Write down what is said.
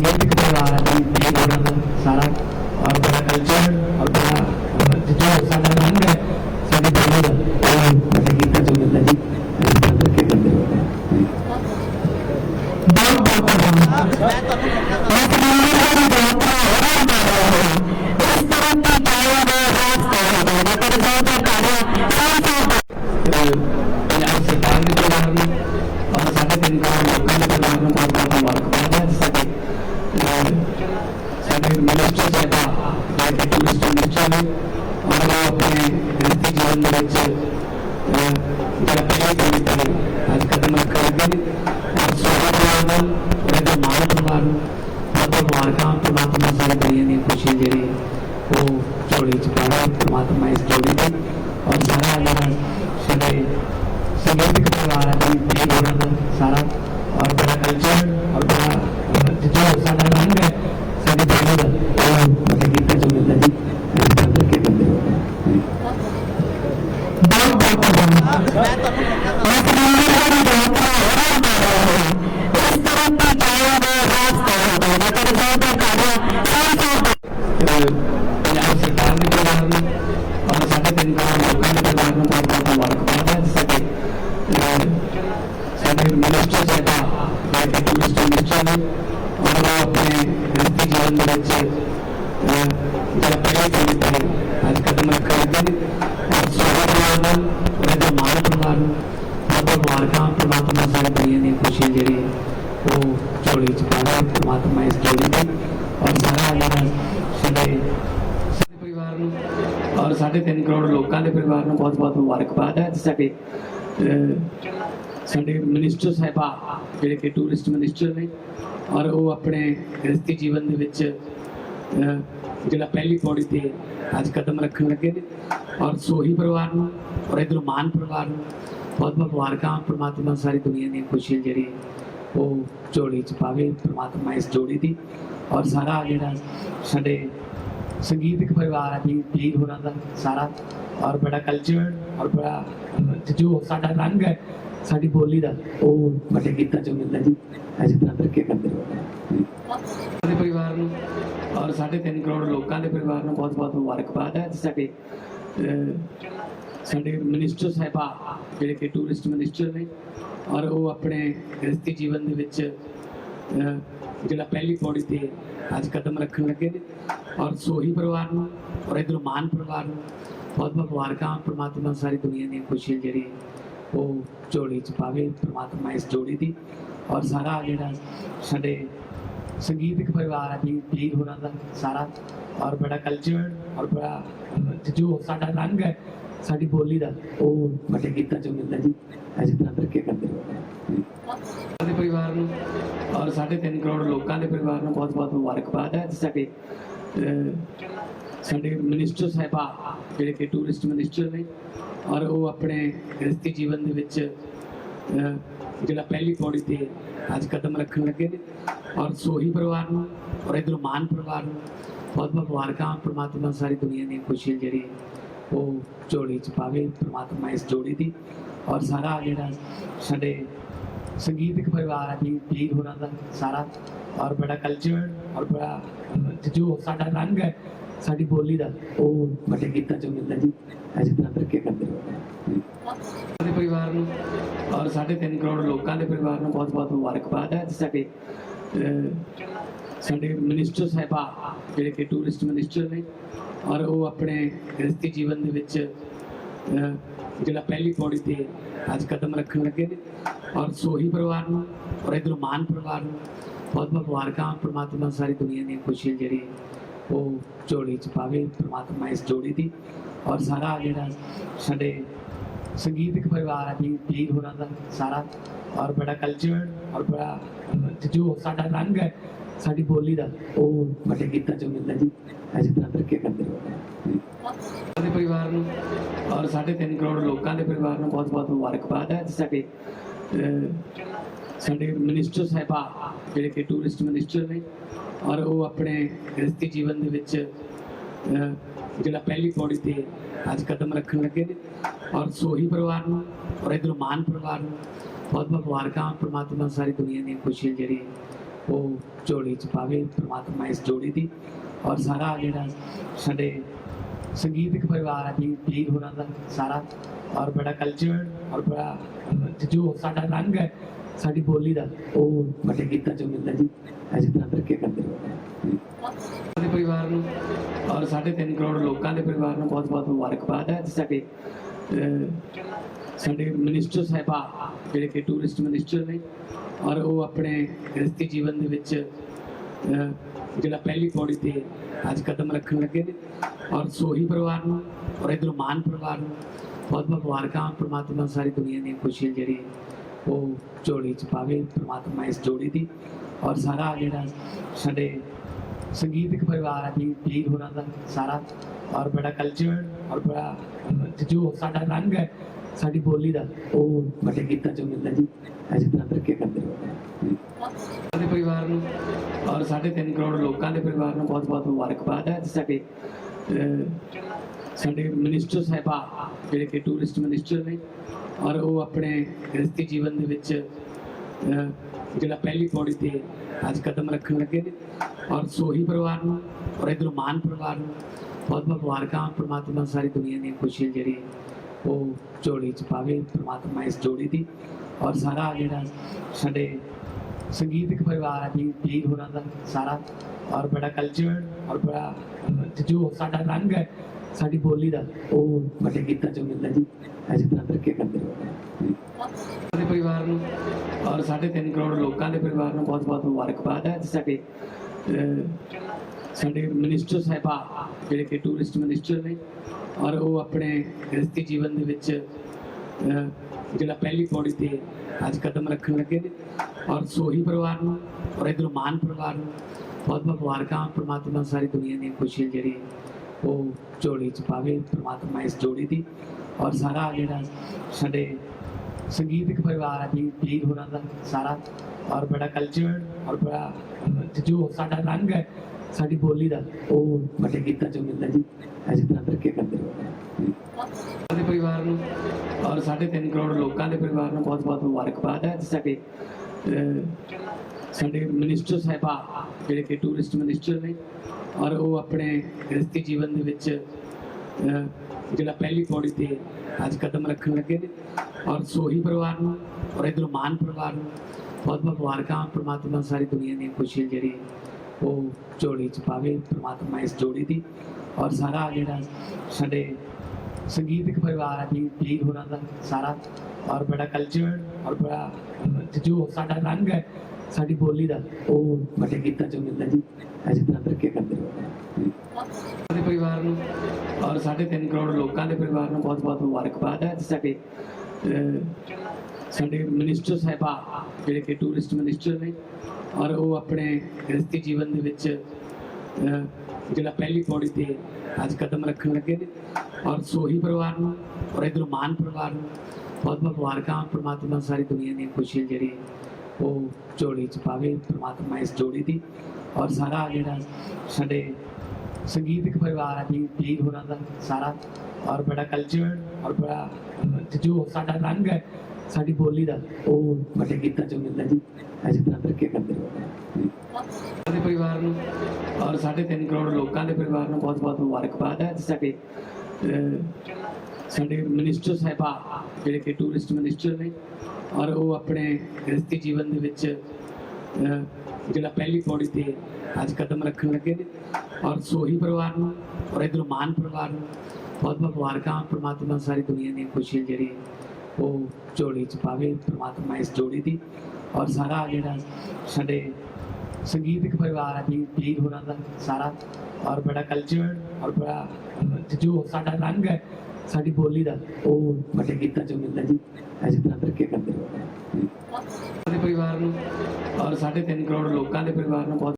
ਸੰਗੀਤਕ ਪਰਿਵਾਰ ਹੈ ਉਹਨਾਂ ਨੂੰ ਆਪਣੇ ਗ੍ਰਸਤੀ ਜੀਵਨ ਦੇ ਵਿੱਚ ਜਿਹੜਾ ਪਹਿਲੇ ਦਿਨ ਤੇ ਅੱਜ ਕਦਮ ਰੱਖ ਨੇ। ਔਰ ਸੋਹਾ ਪਰਿਵਾਰ ਉਹਦੇ ਦੇ ਪਰਿਵਾਰ ਨੂੰ ਬਹੁਤ ਮੁਬਾਰਕਾਂ ਪ੍ਰਮਾਤਮਾ ਸਾਰੇ ਭਾਈਆਂ ਦੀਆਂ ਖੁਸ਼ੀਆਂ ਜਿਹੜੀ ਉਹ ਝੋਲੀ ਚ ਪਾਵੇ ਪ੍ਰਮਾਤਮਾ ਇਸ ਝੋਲੀ ਦੀ ਔਰ ਸਾਰਾ ਜਿਹੜਾ ਸਾਡੇ ਸੰਗੀਤਕ ਪਰਿਵਾਰ ਹੈ ਜੀ ਵੀ ਹੋਰਾਂ ਦਾ ਸਾਰਾ, ਔਰ ਬੜਾ ਕਲਚਰ ਔਰ ਬੜਾ ਜੋ ਸਾਡਾ ਰੰਗ ਹੈ ਸਾਡੀ ਬੋਲੀ ਦਾ ਉਹ ਸਾਡੇ ਗੀਤਾਂ ਚੋਂ ਮਿਲਦਾ ਜੀ ਇਸ ਤਰ੍ਹਾਂ ਕਰਕੇ ਕਰਦੇ ਹੋ ਬਹੁਤ ਬਹੁਤ ਧੰਨਵਾਦ ਪੰਜਾਬ ਸਰਕਾਰ ਦੇ ਪਰਿਵਾਰ ਔਰ ਸਾਡੇ ਤਿੰਨ ਕਰੋੜ ਲੋਕਾਂ ਦੇ ਪਰਿਵਾਰ ਨੂੰ ਬਹੁਤ ਬਹੁਤ ਮੁਬਾਰਕਬਾਦ ਹੈ ਸਾਡੇ ਸਾਡੇ ਮਿਨਿਸਟਰ ਸਾਹਿਬਾ ਜਿਹੜੇ ਟੂਰਿਸਟ ਮਿਨਿਸਟਰ ਨੇ ਉਹਨਾਂ ਆਪਣੇ ਗ੍ਰਸਤੀ ਜੀਵਨ ਦੇ ਵਿੱਚ ਅਹ, ਜਿਹੜਾ ਪਹਿਲੇ ਦਿਨ ਤੇ ਉਹਦੇ ਦੇ ਪਰਿਵਾਰ ਨੂੰ ਬਹੁਤ ਬਹੁਤ ਪ੍ਰਮਾਤਮਾ ਸਾਰੇ ਭਾਈਆਂ ਦੀਆਂ ਖੁਸ਼ੀਆਂ ਜਿਹੜੀ ਉਹ ਝੋਲੀ ਚ ਪਾਵੇ ਪ੍ਰਮਾਤਮਾ ਇਸ ਝੋਲੀ ਦੀ ਔਰ ਸਾਰਾ ਜਿਹੜਾ ਸਾਡੇ ਸਾਡੇ ਪਰਿਵਾਰ ਨੂੰ ਔਰ ਸਾਡੇ 3 ਕਰੋੜ ਲੋਕਾਂ ਦੇ ਪਰਿਵਾਰ ਨੂੰ ਬਹੁਤ ਬਹੁਤ ਮੁਬਾਰਕਬਾਦ ਹੈ ਸਾਡੇ ਸਾਡੇ ਮਿਨਿਸਟਰ ਸਾਹਿਬਾ ਜਿਹੜੇ ਕਿ ਟੂਰਿਸਟ ਮਿਨਿਸਟਰ ਨੇ ਔਰ ਉਹ ਆਪਣੇ ਗ੍ਰਸਤੀ ਜੀਵਨ ਦੇ ਵਿੱਚ ਜਿਹੜਾ ਪਹਿਲੀ ਪੌੜੀ ਤੇ ਅੱਜ ਕਦਮ ਰੱਖਣ ਲੱਗੇ ਨੇ ਔਰ ਸੋਹੀ ਪਰਿਵਾਰ ਨੂੰ ਔਰ ਇਧਰ ਮਾਨ ਪਰਿਵਾਰ ਨੂੰ ਬਹੁਤ ਬਹੁਤ ਮੁਬਾਰਕਾਂ, ਪ੍ਰਮਾਤਮਾ ਸਾਰੀ ਦੁਨੀਆ ਦੀਆਂ ਖੁਸ਼ੀਆਂ ਜਿਹੜੀ ਉਹ ਜੋੜੀ ਚ ਪਾਵੇ, ਪ੍ਰਮਾਤਮਾ ਇਸ ਜੋੜੀ ਦੀ ਔਰ ਸਾਰਾ ਜਿਹੜਾ ਸਾਡੇ ਸੰਗੀਤਕ ਪਰਿਵਾਰ ਹੈ ਜੀ ਵੀਰ ਹੋਰਾਂ ਦਾ ਸਾਰਾ ਔਰ ਬੜਾ ਕਲਚਰ ਔਰ ਬੜਾ ਜੋ ਸਾਡਾ ਰੰਗ ਹੈ, ਸਾਡੀ ਬੋਲੀ ਦਾ ਉਹ ਵੱਡੇ ਗੀਤਾਂ ਚੋਂ ਮਿਲਦਾ ਜੀ। ਇਸ ਤਰ੍ਹਾਂ ਕਰਕੇ ਕਰਦੇ ਹੋ। ਸਾਡੇ ਪਰਿਵਾਰ ਨੂੰ ਔਰ ਸਾਡੇ 3 ਕਰੋੜ ਲੋਕਾਂ ਦੇ ਪਰਿਵਾਰ ਨੂੰ ਬਹੁਤ ਬਹੁਤ ਮੁਬਾਰਕਬਾਦ ਹੈ। ਤੇ ਸਾਡੇ ਸਾਡੇ ਮਿਨਿਸਟਰ ਸਾਹਿਬਾ ਜਿਹੜੇ ਕਿ ਟੂਰਿਸਟ ਮਿਨਿਸਟਰ ਨੇ ਔਰ ਉਹ ਆਪਣੇ ਗ੍ਰਸਤੀ ਜੀਵਨ ਦੇ ਵਿੱਚ ਜਿਹੜਾ ਪਹਿਲੀ ਪੌੜੀ ਤੇ ਅੱਜ ਕਦਮ ਰੱਖਣ ਲੱਗੇ ਨੇ ਔਰ ਸੋਹੀ ਪਰਿਵਾਰ ਨੂੰ ਔਰ ਇਧਰ ਮਾਨ ਪਰਿਵਾਰ ਨੂੰ ਬਹੁਤ ਬਹੁਤ ਮੁਬਾਰਕਾਂ। ਪ੍ਰਮਾਤਮਾ ਸਾਰੀ ਦੁਨੀਆ ਦੀਆਂ ਖੁਸ਼ੀਆਂ ਜਿਹੜੀ ਉਹ ਜੋੜੀ ਚ ਪਾਵੇ, ਪ੍ਰਮਾਤਮਾ ਇਸ ਜੋੜੀ ਦੀ ਔਰ ਸਾਰਾ ਜਿਹੜਾ ਸਾਡੇ ਸੰਗੀਤਕ ਪਰਿਵਾਰ ਹੈ, ਜੀ ਵੀਰ ਹੋਰਾਂ ਦਾ ਸਾਰਾ ਔਰ ਬੜਾ ਕਲਚਰ ਔਰ ਬੜਾ ਜੋ ਸਾਡਾ ਰੰਗ ਹੈ, ਸਾਡੀ ਬੋਲੀ ਦਾ, ਉਹ ਵੱਡੇ ਗੀਤਾਂ ਚੋਂ ਮਿਲਦਾ ਜੀ। ਇਸ ਤਰ੍ਹਾਂ ਕਰਕੇ ਕਰਦੇ ਹੋ ਸਾਡੇ ਪਰਿਵਾਰ ਨੂੰ ਔਰ ਸਾਡੇ 3 ਕਰੋੜ ਲੋਕਾਂ ਦੇ ਪਰਿਵਾਰ ਨੂੰ ਬਹੁਤ ਬਹੁਤ ਮੁਬਾਰਕਬਾਦ ਹੈ ਸਾਡੇ ਸਾਡੇ ਮਿਨਿਸਟਰ ਸਾਹਿਬਾ, ਜਿਹੜੇ ਕਿ ਟੂਰਿਸਟ ਮਿਨਿਸਟਰ ਨੇ, ਔਰ ਉਹ ਆਪਣੇ ਗ੍ਰਸਤੀ ਜੀਵਨ ਦੇ ਵਿੱਚ ਜਿਹੜਾ ਪਹਿਲੀ ਪੌੜੀ ਤੇ ਅੱਜ ਕਦਮ ਰੱਖਣ ਲੱਗੇ ਨੇ, ਔਰ ਸੋਹੀ ਪਰਿਵਾਰ ਨੂੰ, ਔਰ ਇਧਰ ਮਾਨ ਪਰਿਵਾਰ ਨੂੰ, ਬਹੁਤ ਬਹੁਤ ਮੁਬਾਰਕਾਂ, ਪ੍ਰਮਾਤਮਾ ਸਾਰੀ ਦੁਨੀਆ ਦੀਆਂ ਖੁਸ਼ੀਆਂ ਜਿਹੜੀ ਉਹ ਜੋੜੀ ਚ ਪਾਵੇ, ਪ੍ਰਮਾਤਮਾ ਇਸ ਜੋੜੀ ਦੀ, ਔਰ ਸਾਰਾ ਜਿਹੜਾ ਸਾਡੇ ਸੰਗੀਤਕ ਪਰਿਵਾਰ ਹੈ ਜੀ ਵੀਰ ਹੋਰਾਂ ਦਾ ਸਾਰਾ, ਔਰ ਬੜਾ ਕਲਚਰ ਔਰ ਬੜਾ ਜੋ ਸਾਡਾ ਰੰਗ ਹੈ, ਸਾਡੀ ਬੋਲੀ ਦਾ, ਉਹ ਸਾਡੇ ਗੀਤਾਂ ਚੋਂ ਮਿਲਦਾ ਜੀ ਇਸ ਤਰ੍ਹਾਂ ਕਰਕੇ ਕਰਦੇ ਹੋ। ਸਾਡੇ ਪਰਿਵਾਰ ਨੂੰ ਔਰ ਸਾਡੇ 3 ਕਰੋੜ ਲੋਕਾਂ ਦੇ ਪਰਿਵਾਰ ਨੂੰ ਬਹੁਤ ਬਹੁਤ ਮੁਬਾਰਕਬਾਦ ਹੈ। ਤੇ ਸਾਡੇ ਸਾਡੇ ਮਿਨਿਸਟਰ ਸਾਹਿਬਾ, ਜਿਹੜੇ ਕਿ ਟੂਰਿਸਟ ਮਿਨਿਸਟਰ ਨੇ, ਔਰ ਉਹ ਆਪਣੇ ਗ੍ਰਸਤੀ ਜੀਵਨ ਦੇ ਵਿੱਚ ਜਿਹੜਾ ਪਹਿਲੀ ਪੌੜੀ ਤੇ ਅੱਜ ਕਦਮ ਰੱਖਣ ਲੱਗੇ ਨੇ। ਔਰ ਸੋਹੀ ਪਰਿਵਾਰ ਨੂੰ, ਔਰ ਇਧਰ ਮਾਨ ਪਰਿਵਾਰ ਨੂੰ ਬਹੁਤ ਬਹੁਤ ਮੁਬਾਰਕਾਂ। ਪ੍ਰਮਾਤਮਾ ਸਾਰੀ ਦੁਨੀਆ ਦੀਆਂ ਖੁਸ਼ੀਆਂ ਜਿਹੜੀ ਉਹ ਜੋੜੀ ਚ ਪਾਵੇ, ਪ੍ਰਮਾਤਮਾ ਇਸ ਜੋੜੀ ਦੀ। ਔਰ ਸਾਰਾ ਜਿਹੜਾ ਸਾਡੇ ਸੰਗੀਤਕ ਪਰਿਵਾਰ ਹੈ ਜੀ ਵੀਰ ਹੋਰਾਂ ਦਾ ਸਾਰਾ। ਔਰ ਬੜਾ ਕਲਚਰ ਔਰ ਬੜਾ ਅਹ, ਜੋ ਸਾਡਾ ਰੰਗ ਹੈ ਸਾਡੀ ਬੋਲੀ ਦਾ ਉਹ ਵੱਡੇ ਗੀਤਾਂ ਚੋਂ ਮਿਲਦਾ ਜੀ। ਇਸ ਤਰ੍ਹਾਂ ਕਰਕੇ ਕਰਦੇ ਹੋ ਸਾਡੇ ਪਰਿਵਾਰ ਨੂੰ ਔਰ ਸਾਡੇ 3 ਕਰੋੜ ਲੋਕਾਂ ਦੇ ਪਰਿਵਾਰ ਨੂੰ ਬਹੁਤ ਬਹੁਤ ਮੁਬਾਰਕਬਾਦ ਹੈ ਤੇ ਸਾਡੇ ਸਾਡੇ ਮਿਨਿਸਟਰ ਸਾਹਿਬਾ ਜਿਹੜੇ ਕਿ ਟੂਰਿਸਟ ਮਿਨਿਸਟਰ ਨੇ ਔਰ ਉਹ ਆਪਣੇ ਗ੍ਰਸਤੀ ਜੀਵਨ ਦੇ ਵਿੱਚ ਜਿਹੜਾ ਪਹਿਲੀ ਪੌੜੀ ਤੇ ਅੱਜ ਕਦਮ ਰੱਖਣ ਲੱਗੇ ਨੇ ਔਰ ਸੋਹੀ ਪਰਿਵਾਰ ਨੂੰ ਔਰ ਇਧਰ ਮਾਨ ਪਰਿਵਾਰ ਨੂੰ ਬਹੁਤ ਬਹੁਤ ਮੁਬਾਰਕਾਂ। ਪ੍ਰਮਾਤਮਾ ਸਾਰੀ ਦੁਨੀਆ ਦੀਆਂ ਖੁਸ਼ੀਆਂ ਜਿਹੜੀ ਉਹ ਝੋਲੀ ਚ ਪਾਵੇ, ਪ੍ਰਮਾਤਮਾ ਇਸ ਜੋੜੀ ਦੀ। ਔਰ ਸਾਰਾ ਜਿਹੜਾ ਸਾਡੇ ਸੰਗੀਤਕ ਪਰਿਵਾਰ ਹੈ, ਵੀ ਵੀਰ ਹੋਰਾਂ ਦਾ ਸਾਰਾ। ਔਰ ਬੜਾ ਕਲਚਰ ਔਰ ਬੜਾ ਜੋ ਸਾਡਾ ਰੰਗ ਹੈ, ਸਾਡੀ ਬੋਲੀ ਦਾ, ਉਹ ਵੱਡੇ ਗੀਤਾਂ ਚੋਂ ਮਿਲਦਾ ਜੀ। ਅਜੇ ਤਰ੍ਹਾਂ ਤਰੱਕੀ ਕਰਦੇ ਪਰਿਵਾਰ ਨੂੰ ਔਰ ਸਾਡੇ 3 ਕਰੋੜ ਲੋਕਾਂ ਦੇ ਪਰਿਵਾਰ ਨੂੰ ਬਹੁਤ ਬਹੁਤ ਮੁਬਾਰਕਬਾਦ ਹੈ ਸਾਡੇ ਅਹ, ਸਾਡੇ ਮਿਨਿਸਟਰ ਸਾਹਿਬਾ ਜਿਹੜੇ ਕਿ ਟੂਰਿਸਟ ਮਿਨਿਸਟਰ ਨੇ ਔਰ ਉਹ ਆਪਣੇ ਗ੍ਰਸਤੀ ਜੀਵਨ ਦੇ ਵਿੱਚ ਜਿਹੜਾ ਪਹਿਲੀ ਪੌੜੀ ਤੇ ਅੱਜ ਕਦਮ ਰੱਖਣ ਲੱਗੇ ਨੇ ਔਰ ਸੋਹੀ ਪਰਿਵਾਰ ਨੂੰ ਔਰ ਇਧਰ ਮਾਨ ਪਰਿਵਾਰ ਨੂੰ ਬਹੁਤ ਬਹੁਤ ਮੁਬਾਰਕਾਂ ਪ੍ਰਮਾਤਮਾ ਸਾਰੀ ਦੁਨੀਆ ਦੀਆਂ ਖੁਸ਼ੀਆਂ ਜਿਹੜੀ ਉਹ ਝੋਲੀ ਚ ਪਾਵੇ ਪ੍ਰਮਾਤਮਾ ਇਸ ਜੋੜੀ ਦੀ ਔਰ ਸਾਰਾ ਜਿਹੜਾ ਸਾਡੇ ਸੰਗੀਤਕ ਪਰਿਵਾਰ ਹੈ ਵੀ ਵੀਰ ਹੋਰਾਂ ਦਾ ਸਾਰਾ ਔਰ ਬੜਾ ਕਲਚਰ ਔਰ ਬੜਾ ਜੋ ਸਾਡਾ ਰੰਗ ਹੈ, ਸਾਡੀ ਬੋਲੀ ਦਾ, ਉਹ ਵੱਡੇ ਗੀਤਾਂ ਚੋਂ ਮਿਲਦਾ ਜੀ। ਅਜੇ ਤਰ੍ਹਾਂ ਤਰੱਕੀ ਕਰਦੇ ਰਹੋ ਸਾਡੇ ਪਰਿਵਾਰ ਨੂੰ ਔਰ ਸਾਡੇ 3 ਕਰੋੜ ਲੋਕਾਂ ਦੇ ਪਰਿਵਾਰ ਨੂੰ ਬਹੁਤ ਬਹੁਤ ਮੁਬਾਰਕਬਾਦ ਹੈ। ਸਾਡੇ ਸਾਡੇ ਮਿਨਿਸਟਰ ਸਾਹਿਬਾ, ਜਿਹੜੇ ਕਿ ਟੂਰਿਸਟ ਮਿਨਿਸਟਰ ਨੇ, ਔਰ ਉਹ ਆਪਣੇ ਗ੍ਰਸਤੀ ਜੀਵਨ ਦੇ ਵਿੱਚ ਜਿਹੜਾ ਪਹਿਲੀ ਪੌੜੀ ਤੇ ਅੱਜ ਕਦਮ ਰੱਖਣ ਲੱਗੇ ਨੇ ਔਰ ਸੋਹੀ ਪਰਿਵਾਰ ਨੂੰ ਔਰ ਇਧਰ ਮਾਨ ਪਰਿਵਾਰ ਨੂੰ ਬਹੁਤ ਬਹੁਤ ਮੁਬਾਰਕਾਂ, ਪ੍ਰਮਾਤਮਾ ਸਾਰੀ ਦੁਨੀਆ ਦੀਆਂ ਖੁਸ਼ੀਆਂ ਜਿਹੜੀ ਉਹ ਜੋੜੀ ਚ ਪਾਵੇ, ਪ੍ਰਮਾਤਮਾ ਇਸ ਜੋੜੀ ਦੀ ਔਰ ਸਾਰਾ ਜਿਹੜਾ ਸਾਡੇ ਸੰਗੀਤਕ ਪਰਿਵਾਰ ਹੈ ਵੀ ਵੀਰ ਹੋਰਾਂ ਦਾ ਸਾਰਾ ਔਰ ਬੜਾ ਕਲਚਰ ਔਰ ਬੜਾ ਜੋ ਸਾਡਾ ਰੰਗ ਹੈ, ਸਾਡੀ ਬੋਲੀ ਦਾ ਉਹ ਵੱਡੇ ਗੀਤਾਂ ਚੋਂ ਮਿਲਦਾ ਜੀ। ਅਜੇ ਤਰ੍ਹਾਂ ਤਰੱਕੀ ਕਰਦੇ ਰਹੋ ਦੇ ਪਰਿਵਾਰ ਨੂੰ ਔਰ ਸਾਡੇ 3 ਕਰੋੜ ਲੋਕਾਂ ਦੇ ਪਰਿਵਾਰ ਨੂੰ ਬਹੁਤ ਬਹੁਤ ਮੁਬਾਰਕਬਾਦ ਹੈ। ਤੇ ਸਾਡੇ ਸਾਡੇ ਮਿਨਿਸਟਰ ਸਾਹਿਬਾ ਜਿਹੜੇ ਕਿ ਟੂਰਿਸਟ ਮਿਨਿਸਟਰ ਨੇ ਔਰ ਉਹ ਆਪਣੇ ਗ੍ਰਸਤੀ ਜੀਵਨ ਦੇ ਵਿੱਚ ਜਿਹੜਾ ਪਹਿਲੀ ਪੌੜੀ ਤੇ ਅੱਜ ਕਦਮ ਰੱਖਣ ਲੱਗੇ ਨੇ ਔਰ ਸੋਹੀ ਪਰਿਵਾਰ ਨੂੰ ਔਰ ਇਧਰ ਮਾਨ ਪਰਿਵਾਰ ਨੂੰ ਬਹੁਤ ਬਹੁਤ ਮੁਬਾਰਕਾਂ। ਪ੍ਰਮਾਤਮਾ ਸਾਰੀ ਦੁਨੀਆ ਦੀਆਂ ਖੁਸ਼ੀਆਂ ਜਿਹੜੀ ਉਹ ਜੋੜੀ ਚ ਪਾਵੇ, ਪ੍ਰਮਾਤਮਾ ਇਸ ਜੋੜੀ ਦੀ ਔਰ ਸਾਰਾ ਜਿਹੜਾ ਸਾਡੇ ਸੰਗੀਤਕ ਪਰਿਵਾਰ ਹੈ ਵੀ ਵੀਰ ਹੋਰਾਂ ਦਾ ਸਾਰਾ ਔਰ ਬੜਾ ਕਲਚਰ ਔਰ ਬੜਾ ਅਹ, ਜੋ ਸਾਡਾ ਰੰਗ ਹੈ ਸਾਡੀ ਬੋਲੀ ਦਾ ਉਹ ਵੱਡੇ ਗੀਤਾਂ ਚੋਂ ਮਿਲਦਾ ਜੀ। ਅਜੇ ਤਰ੍ਹਾਂ ਤਰੱਕੀ ਕਰਦੇ ਰਹੋ। ਸਾਡੇ ਪਰਿਵਾਰ ਨੂੰ ਔਰ ਸਾਡੇ 3 ਕਰੋੜ ਲੋਕਾਂ ਦੇ ਪਰਿਵਾਰ ਨੂੰ ਬਹੁਤ ਬਹੁਤ ਮੁਬਾਰਕਬਾਦ ਹੈ ਸਾਡੇ ਸਾਡੇ ਮਿਨਿਸਟਰ ਸਾਹਿਬਾ ਜਿਹੜੇ ਕਿ ਟੂਰਿਸਟ ਮਿਨਿਸਟਰ ਨੇ ਔਰ ਉਹ ਆਪਣੇ ਗ੍ਰਸਤੀ ਜੀਵਨ ਦੇ ਵਿੱਚ ਜਿਹੜਾ ਪਹਿਲੀ ਪੌੜੀ ਤੇ ਅੱਜ ਕਦਮ ਰੱਖਣ ਲੱਗੇ ਨੇ। ਔਰ ਸੋਹੀ ਪਰਿਵਾਰ ਨੂੰ ਔਰ ਇਧਰ ਮਾਨ ਪਰਿਵਾਰ ਨੂੰ ਬਹੁਤ ਬਹੁਤ ਮੁਬਾਰਕਾਂ ਪ੍ਰਮਾਤਮਾ ਸਾਰੀ ਦੁਨੀਆ ਦੀਆਂ ਖੁਸ਼ੀਆਂ ਜਿਹੜੀ ਉਹ ਜੋੜੀ ਚ ਪਾਵੇ ਪ੍ਰਮਾਤਮਾ ਇਸ ਜੋੜੀ ਦੀ ਔਰ ਸਾਰਾ ਜਿਹੜਾ ਸਾਡੇ ਸੰਗੀਤਕ ਪਰਿਵਾਰ ਹੈ ਵੀ ਵੀਰ ਹੋਰਾਂ ਦਾ ਸਾਰਾ ਔਰ ਬੜਾ ਕਲਚਰ ਔਰ ਬੜਾ ਜੋ ਸਾਡਾ ਰੰਗ ਹੈ ਸਾਡੀ ਬੋਲੀ ਦਾ ਉਹ ਵੱਡੇ ਗੀਤਾਂ ਚੋਂ ਮਿਲਦਾ ਜੀ ਅਜੇ ਤਰ੍ਹਾਂ ਤਰੱਕੀ ਕਰਦੇ ਰਹੋ ਸਾਡੇ ਪਰਿਵਾਰ ਨੂੰ ਔਰ ਸਾਡੇ 3 ਕਰੋੜ ਲੋਕਾਂ ਦੇ ਪਰਿਵਾਰ ਨੂੰ ਬਹੁਤ ਬਹੁਤ ਮੁਬਾਰਕਬਾਦ ਹੈ ਤੇ ਸਾਡੇ ਸਾਡੇ ਮਿਨਿਸਟਰ ਸਾਹਿਬਾ, ਜਿਹੜੇ ਕਿ ਟੂਰਿਸਟ ਮਿਨਿਸਟਰ ਨੇ, ਔਰ ਉਹ ਆਪਣੇ ਗ੍ਰਸਤੀ ਜੀਵਨ ਦੇ ਵਿੱਚ ਜਿਹੜਾ ਪਹਿਲੀ ਪੌੜੀ ਤੇ ਅੱਜ ਕਦਮ ਰੱਖਣ ਲੱਗੇ ਨੇ, ਔਰ ਸੋਹੀ ਪਰਿਵਾਰ ਨੂੰ, ਔਰ ਇਧਰ ਮਾਨ ਪਰਿਵਾਰ ਨੂੰ ਬਹੁਤ ਬਹੁਤ ਮੁਬਾਰਕਾਂ, ਪ੍ਰਮਾਤਮਾ ਸਾਰੀ ਦੁਨੀਆ ਦੀਆਂ ਖੁਸ਼ੀਆਂ ਜਿਹੜੀ ਉਹ ਜੋੜੀ ਚ ਪਾਵੇ, ਪ੍ਰਮਾਤਮਾ ਇਸ ਜੋੜੀ ਦੀ, ਔਰ ਸਾਰਾ ਜਿਹੜਾ ਸਾਡੇ ਸੰਗੀਤਕ ਪਰਿਵਾਰ ਹੈ ਵੀ ਵੀਰ ਹੋਰਾਂ ਦਾ ਸਾਰਾ, ਔਰ ਬੜਾ ਕਲਚਰ ਔਰ ਬੜਾ ਜੋ ਸਾਡਾ ਰੰਗ ਹੈ, ਸਾਡੀ ਬੋਲੀ ਦਾ, ਉਹ ਵੱਡੇ ਗੀਤਾਂ ਚੋਂ ਮਿਲਦਾ ਜੀ। ਅਜੇ ਤਰ੍ਹਾਂ ਤਰੱਕੀ ਕਰਦੇ ਰਹੋ। ਸਾਡੇ ਪਰਿਵਾਰ ਨੂੰ, ਔਰ ਸਾਡੇ 3 ਕਰੋੜ ਲੋਕਾਂ ਦੇ ਪਰਿਵਾਰ ਨੂੰ ਬਹੁਤ ਬਹੁਤ ਮੁਬਾਰਕਬਾਦ ਹੈ। ਸਾਡੇ ਸਾਡੇ ਮਿਨਿਸਟਰ ਸਾਹਿਬਾ, ਜਿਹੜੇ ਕਿ ਟੂਰਿਸਟ ਮਿਨਿਸਟਰ ਨੇ, ਔਰ ਉਹ ਆਪਣੇ ਗ੍ਰਸਤੀ ਜੀਵਨ ਦੇ ਵਿੱਚ ਜਿਹੜਾ ਪਹਿਲੀ ਪੌੜੀ ਤੇ ਅੱਜ ਕਦਮ ਰੱਖਣ ਲੱਗੇ ਨੇ। ਔਰ ਸੋਹੀ ਪਰਿਵਾਰ ਨੂੰ, ਔਰ ਇਧਰ ਮਾਨ ਪਰਿਵਾਰ ਨੂੰ ਬਹੁਤ ਬਹੁਤ ਮੁਬਾਰਕਾਂ ਪ੍ਰਮਾਤਮਾ ਸਾਰੀ ਦੁਨੀਆ ਦੀਆਂ ਖੁਸ਼ੀਆਂ ਜਿਹੜੀ ਉਹ ਝੋਲੀ ਚ ਪਾਵੇ, ਪ੍ਰਮਾਤਮਾ ਇਸ ਜੋੜੀ ਦੀ। ਔਰ ਸਾਰਾ ਜਿਹੜਾ ਸਾਡੇ ਸੰਗੀਤਕ ਪਰਿਵਾਰ ਹੈ ਵੀ ਵੀਰ ਹੋਰਾਂ ਦਾ ਸਾਰਾ। ਔਰ ਬੜਾ ਕਲਚਰ ਔਰ ਬੜਾ ਜੋ ਸਾਡਾ ਰੰਗ ਹੈ, ਸਾਡੀ ਬੋਲੀ ਦਾ, ਉਹ ਵੱਡੇ ਗੀਤਾਂ ਚੋਂ ਮਿਲਦਾ ਜੀ। ਅਸੀਂ ਤਰ੍ਹਾਂ ਤਰੱਕੀ ਕਰਦੇ ਰਹੋ ਸਾਡੇ ਪਰਿਵਾਰ ਨੂੰ ਔਰ ਸਾਡੇ 3 ਕਰੋੜ ਲੋਕਾਂ ਦੇ ਪਰਿਵਾਰ ਨੂੰ ਬਹੁਤ